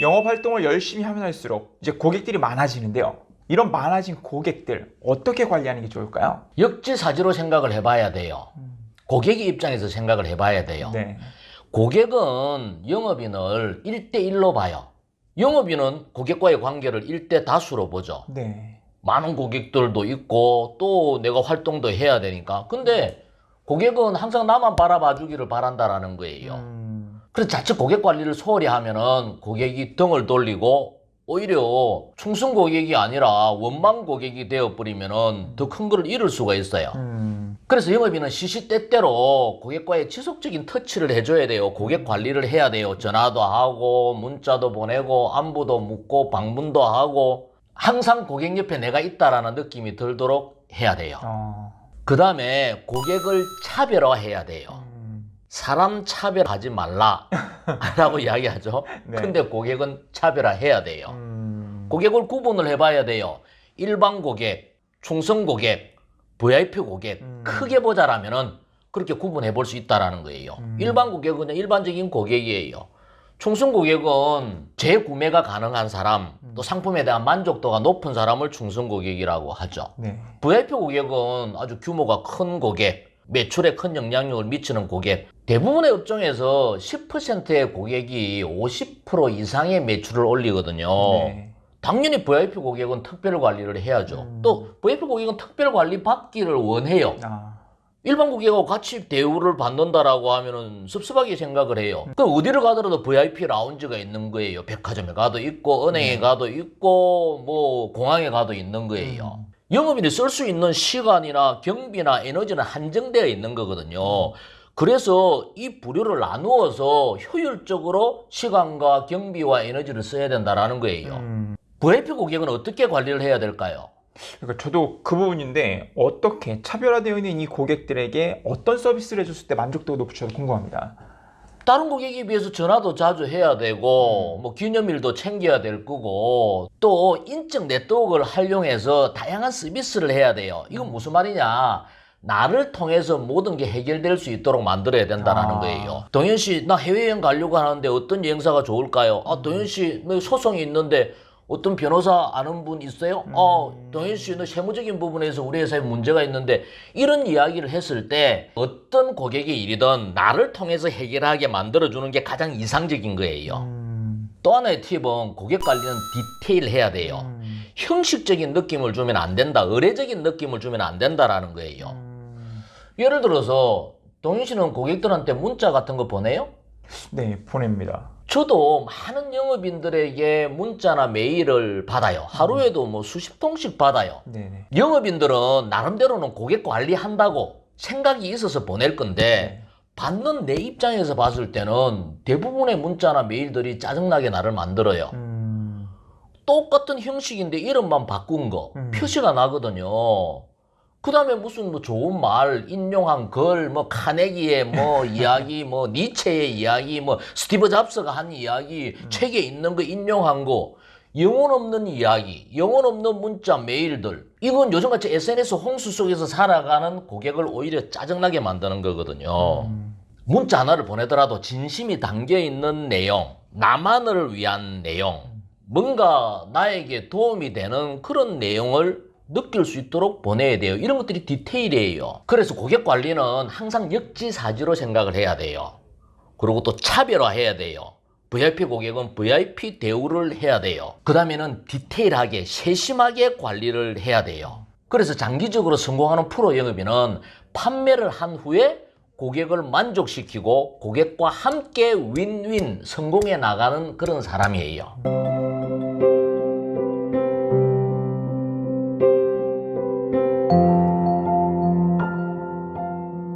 영업 활동을 열심히 하면 할수록 이제 고객들이 많아지는데요. 이런 많아진 고객들 어떻게 관리하는 게 좋을까요? 역지사지로 생각을 해봐야 돼요. 고객의 입장에서 생각을 해봐야 돼요. 네. 고객은 영업인을 1대1로 봐요. 영업인은 고객과의 관계를 1대 다수로 보죠. 네. 많은 고객들도 있고 또 내가 활동도 해야 되니까. 근데 고객은 항상 나만 바라봐 주기를 바란다라는 거예요. 음, 그래서 자칫 고객 관리를 소홀히 하면은 고객이 등을 돌리고 오히려 충성 고객이 아니라 원망 고객이 되어버리면은 더 큰 걸 잃을 수가 있어요. 음, 그래서 영업인은 시시때때로 고객과의 지속적인 터치를 해줘야 돼요. 고객 관리를 해야 돼요. 전화도 하고, 문자도 보내고, 안부도 묻고, 방문도 하고, 항상 고객 옆에 내가 있다라는 느낌이 들도록 해야 돼요. 어, 그 다음에 고객을 차별화해야 돼요. 음, 사람 차별하지 말라. 라고 이야기하죠. 네. 근데 고객은 차별화해야 돼요. 음, 고객을 구분을 해봐야 돼요. 일반 고객, 충성 고객, VIP 고객 음. 크게 보자라면은 그렇게 구분해 볼 수 있다라는 거예요. 음. 일반 고객은 그냥 일반적인 고객이에요. 충성 고객은 재구매가 가능한 사람, 음. 또 상품에 대한 만족도가 높은 사람을 충성 고객이라고 하죠. 네. VIP 고객은 아주 규모가 큰 고객, 매출에 큰 영향력을 미치는 고객. 대부분의 업종에서 10%의 고객이 50% 이상의 매출을 올리거든요. 네. 당연히 VIP 고객은 특별 관리를 해야죠. 음. 또 VIP 고객은 특별 관리 받기를 원해요. 아, 일반 고객하고 같이 대우를 받는다라고 하면은 섭섭하게 생각을 해요. 그 어디를 가더라도 VIP 라운지가 있는 거예요. 백화점에 가도 있고 은행에 네. 가도 있고 뭐 공항에 가도 있는 거예요. 음. 영업인이 쓸 수 있는 시간이나 경비나 에너지는 한정되어 있는 거거든요. 그래서 이 부류를 나누어서 효율적으로 시간과 경비와 에너지를 써야 된다라는 거예요. 음. VIP 고객은 어떻게 관리를 해야 될까요? 그러니까 저도 그 부분인데 어떻게 차별화되어 있는 이 고객들에게 어떤 서비스를 해줬을 때 만족도가 높을지 궁금합니다. 다른 고객에 비해서 전화도 자주 해야 되고 뭐 기념일도 챙겨야 될 거고 또 인적 네트워크를 활용해서 다양한 서비스를 해야 돼요. 이건 무슨 말이냐? 나를 통해서 모든 게 해결될 수 있도록 만들어야 된다라는 아. 거예요. 동현 씨, 나 해외여행 가려고 하는데 어떤 여행사가 좋을까요? 아, 동현 씨, 너 소송이 있는데 어떤 변호사 아는 분 있어요? 어, 동현 씨, 너 세무적인 부분에서 우리 회사에 문제가 있는데 이런 이야기를 했을 때 어떤 고객의 일이든 나를 통해서 해결하게 만들어주는 게 가장 이상적인 거예요. 음, 또 하나의 팁은 고객 관리는 디테일해야 돼요. 음, 형식적인 느낌을 주면 안 된다. 의례적인 느낌을 주면 안 된다라는 거예요. 음. 예를 들어서 동현 씨는 고객들한테 문자 같은 거 보내요? 네, 보냅니다. 저도 많은 영업인들에게 문자나 메일을 받아요. 하루에도 뭐 수십 통씩 받아요. 네네. 영업인들은 나름대로는 고객 관리한다고 생각이 있어서 보낼 건데 받는 내 입장에서 봤을 때는 대부분의 문자나 메일들이 짜증나게 나를 만들어요. 음, 똑같은 형식인데 이름만 바꾼 거 음. 표시가 나거든요. 그 다음에 무슨 뭐 좋은 말, 인용한 글, 뭐 카네기의 뭐 이야기, 뭐 니체의 이야기, 뭐 스티브 잡스가 한 이야기, 책에 있는 거 인용한 거, 영혼 없는 이야기, 영혼 없는 문자, 메일들. 이건 요즘같이 SNS 홍수 속에서 살아가는 고객을 오히려 짜증나게 만드는 거거든요. 음, 문자 하나를 보내더라도 진심이 담겨 있는 내용, 나만을 위한 내용, 뭔가 나에게 도움이 되는 그런 내용을 느낄 수 있도록 보내야 돼요. 이런 것들이 디테일이에요. 그래서 고객 관리는 항상 역지사지로 생각을 해야 돼요. 그리고 또 차별화해야 돼요. VIP 고객은 VIP 대우를 해야 돼요. 그 다음에는 디테일하게, 세심하게 관리를 해야 돼요. 그래서 장기적으로 성공하는 프로 영업인은 판매를 한 후에 고객을 만족시키고 고객과 함께 윈윈 성공해 나가는 그런 사람이에요.